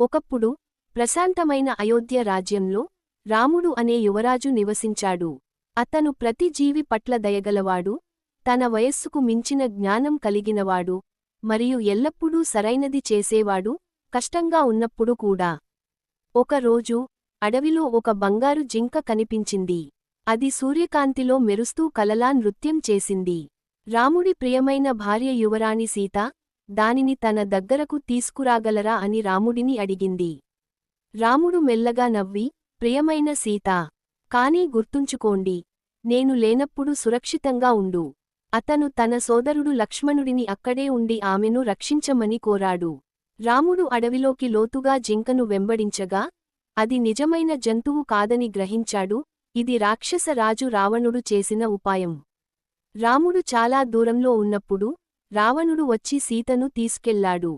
ఒకప్పుడు ప్రశాంతమైన అయోధ్య రాజ్యంలో రాముడు అనే యువరాజు నివసించాడు. అతను ప్రతి జీవి పట్ల దయగలవాడు తన వయస్సుకు మించిన జ్ఞానం కలిగినవాడు మరియు ఎల్లప్పుడూ సరైనది చేసేవాడు కష్టంగా ఉన్నప్పుడు కూడా. ఒకరోజు అడవిలో ఒక బంగారు జింక కనిపించింది. అది సూర్యకాంతిలో మెరుస్తూ కలలా నృత్యం చేసింది. రాముడి ప్రియమైన భార్య యువరాణి సీత దానిని తన దగ్గరకు తీసుకురాగలరా అని రాముడిని అడిగింది. రాముడు మెల్లగా నవ్వి ప్రియమైన సీతా కానీ గుర్తుంచుకోండి నేను లేనప్పుడు సురక్షితంగా ఉండు. అతను తన సోదరుడు లక్ష్మణుడిని అక్కడే ఉండి ఆమెను రక్షించమని కోరాడు. రాముడు అడవిలోకి లోతుగా జింకను వెంబడించగా అది నిజమైన జంతువు కాదని గ్రహించాడు ఇది రాక్షసరాజు రావణుడు చేసిన ఉపాయం. రాముడు చాలా దూరంలో ఉన్నప్పుడు రావణుడు వచ్చి సీతను తీసుకెళ్ళాడు.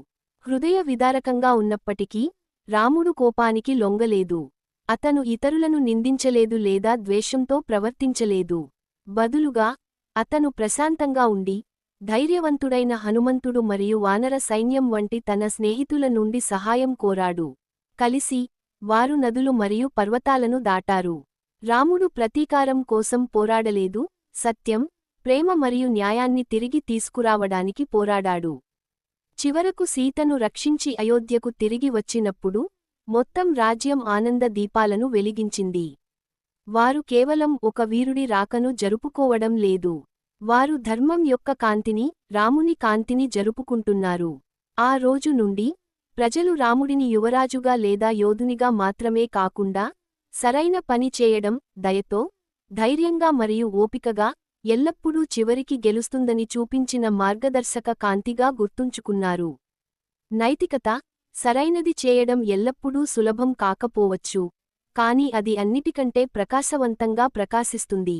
హృదయ విదారకంగా ఉన్నప్పటికీ రాముడు కోపానికి లొంగలేదు. అతను ఇతరులను నిందించలేదు లేదా ద్వేషంతో ప్రవర్తించలేదు. బదులుగా అతను ప్రశాంతంగా ఉండి ధైర్యవంతుడైన హనుమంతుడు మరియు వానర సైన్యం వంటి తన స్నేహితుల నుండి సహాయం కోరాడు. కలిసి వారు నదులు మరియు పర్వతాలను దాటారు. రాముడు ప్రతీకారం కోసం పోరాడలేదు. సత్యం ప్రేమ మరియు న్యాయాన్ని తిరిగి తీసుకురావడానికి పోరాడాడు. చివరకు సీతను రక్షించి అయోధ్యకు తిరిగి వచ్చినప్పుడు మొత్తం రాజ్యం ఆనంద దీపాలను వెలిగించింది. వారు కేవలం ఒక వీరుడి రాకను జరుపుకోవడం లేదు. వారు ధర్మం యొక్క కాంతిని రాముని కాంతిని జరుపుకుంటున్నారు. ఆ రోజు నుండి ప్రజలు రాముడిని యువరాజుగా లేదా యోధునిగా మాత్రమే కాకుండా సరైన పని చేయడం దయతో ధైర్యంగా మరియు ఓపికగా ఎల్లప్పుడూ చివరికి గెలుస్తుందని చూపించిన మార్గదర్శక కాంతిగా గుర్తుంచుకున్నారు. నైతికత సరైనది చేయడం ఎల్లప్పుడూ సులభం కాకపోవచ్చు కాని అది అన్నిటికంటే ప్రకాశవంతంగా ప్రకాశిస్తుంది.